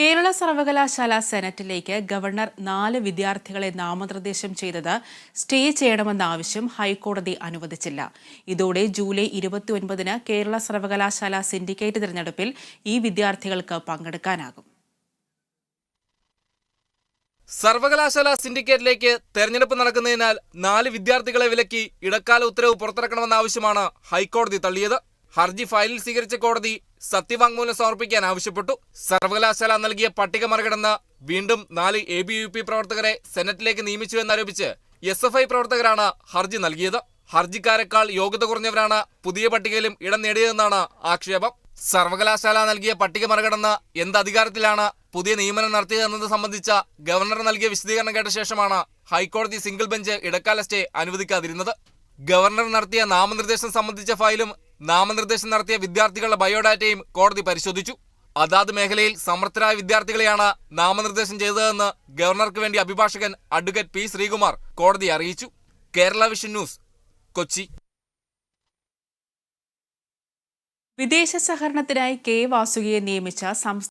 കേരള സർവകലാശാല സെനറ്റിലേക്ക് ഗവർണർ നാല് വിദ്യാർത്ഥികളെ നാമനിർദ്ദേശം ചെയ്തത് സ്റ്റേ ചെയ്യണമെന്ന ആവശ്യം ഹൈക്കോടതി അനുവദിച്ചില്ല. ഇതോടെ ജൂലൈ ഇരുപത്തിയൊൻപതിന് കേരള സർവകലാശാല സിൻഡിക്കേറ്റ് തിരഞ്ഞെടുപ്പിൽ ഈ വിദ്യാർത്ഥികൾക്ക് പങ്കെടുക്കാനാകും. സർവകലാശാല സിൻഡിക്കേറ്റിലേക്ക് തെരഞ്ഞെടുപ്പ് നടക്കുന്നതിനാൽ നാല് വിദ്യാർത്ഥികളെ വിലക്കി ഇടക്കാല ഉത്തരവ് പുറത്തിറക്കണമെന്ന ആവശ്യമാണ് ഹൈക്കോടതി തള്ളിയത്. ഹർജി ഫയലിൽ സ്വീകരിച്ച കോടതി സത്യവാങ്മൂലം സമർപ്പിക്കാൻ ആവശ്യപ്പെട്ടു. സർവകലാശാല നൽകിയ പട്ടിക മറികടന്ന് വീണ്ടും നാല് എ ബി യു പി പ്രവർത്തകരെ സെനറ്റിലേക്ക് നിയമിച്ചു എന്നാരോപിച്ച് എസ് എഫ് ഐ പ്രവർത്തകരാണ് ഹർജി നൽകിയത്. ഹർജിക്കാരെക്കാൾ യോഗ്യത കുറഞ്ഞവരാണ് പുതിയ പട്ടികയിലും ഇടം നേടിയതെന്നാണ് ആക്ഷേപം. സർവകലാശാല നൽകിയ പട്ടിക മറികടന്ന് എന്ത് അധികാരത്തിലാണ് പുതിയ നിയമനം നടത്തിയതെന്നത് സംബന്ധിച്ച ഗവർണർ നൽകിയ വിശദീകരണം കേട്ട ശേഷമാണ് ഹൈക്കോടതി സിംഗിൾ ബെഞ്ച് ഇടക്കാല സ്റ്റേ അനുവദിക്കാതിരുന്നത്. ഗവർണർ നടത്തിയ നാമനിർദ്ദേശം സംബന്ധിച്ച ഫയലും നാമനിർദ്ദേശം നടത്തിയ വിദ്യാർത്ഥികളുടെ ബയോഡാറ്റയും കോടതി പരിശോധിച്ചു. അതാത് മേഖലയിൽ സമർത്ഥരായ വിദ്യാർത്ഥികളെയാണ് നാമനിർദ്ദേശം ചെയ്തതെന്ന് ഗവർണർക്ക് വേണ്ടി അഭിഭാഷകൻ അഡ്വക്കേറ്റ് പി ശ്രീകുമാർ കോടതിയെ അറിയിച്ചു. Kerala vision news Kochi. വിദേശ സഹകരണത്തിനായി കെ വാസുകിയെ നിയമിച്ച